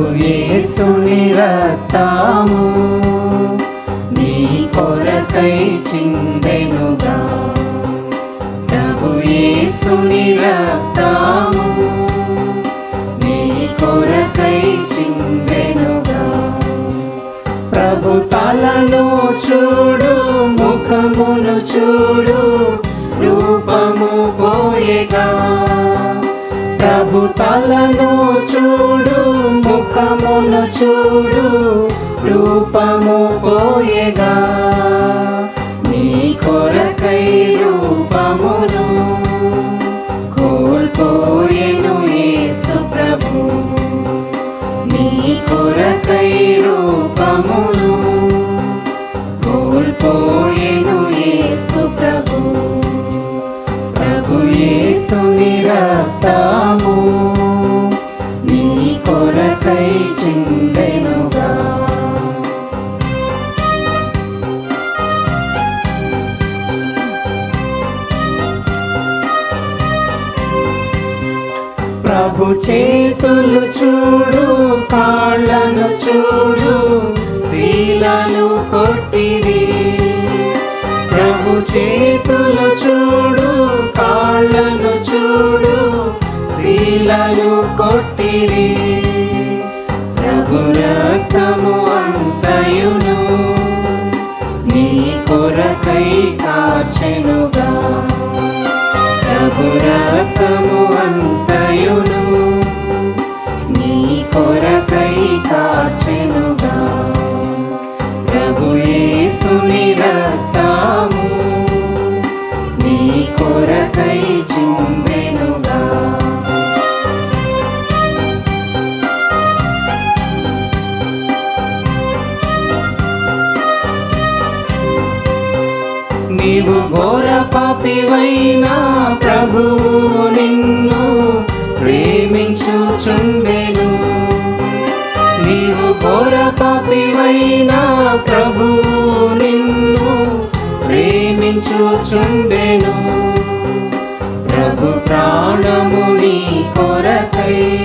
ప్రభు యేసుని రక్తము. నీ కొరకై చిందెనుగా. ప్రభు యేసుని రక్తము. నీ కొరకై చిందెనుగా. ప్రభు తలను చూడు ముఖమును చూడు రూపము పోయేగా. ప్రభు తలను చూడు ముఖమును చూడు రూపము పోయేగా. నీ కొరకై రూపమును కోల్పోయేను యేసు ప్రభు. నీ కొరకై రూపమును కోల్పోయేను యేసు ప్రభు. ప్రభు యేసుని రక్తము ప్రభు చేతులు చూడు కాళ్ళను చూడు శీలను కొట్టిరి. ప్రభు చేతులు చూడు కాళ్ళను చూడు శీలను కొట్టిరి. ప్రభు రక్తము అంతయు యేసుని రక్తము నీ కొరకై చిందెనుగా నీవు ఘోర పాపివైనా ప్రభువు నిన్ను ప్రేమించుచుండెను. ఘోర పాపివైనా ప్రభు నిన్ను ప్రేమించుచుండెను. ప్రభు ప్రాణము నీ కొరకై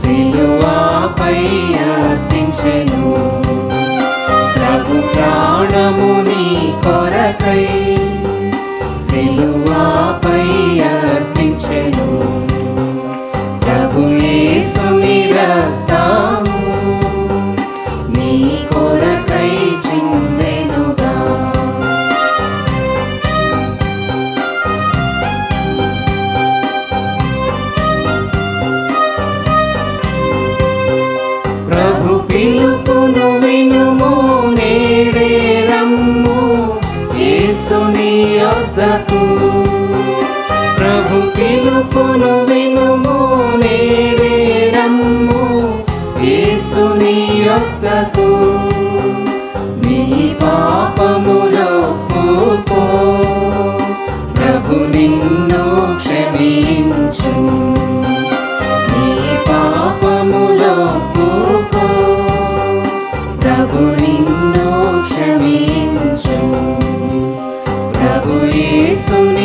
సిలువాపై అర్పించెను. ప్రభు ప్రాణము నీ కొరకై యేసుని నీ పాపములో పూపో ప్రభు నిన్ను క్షమించు. నీ పాపములో పూకో ప్రభు నిన్ను క్షమించు. ప్రభు యేసుని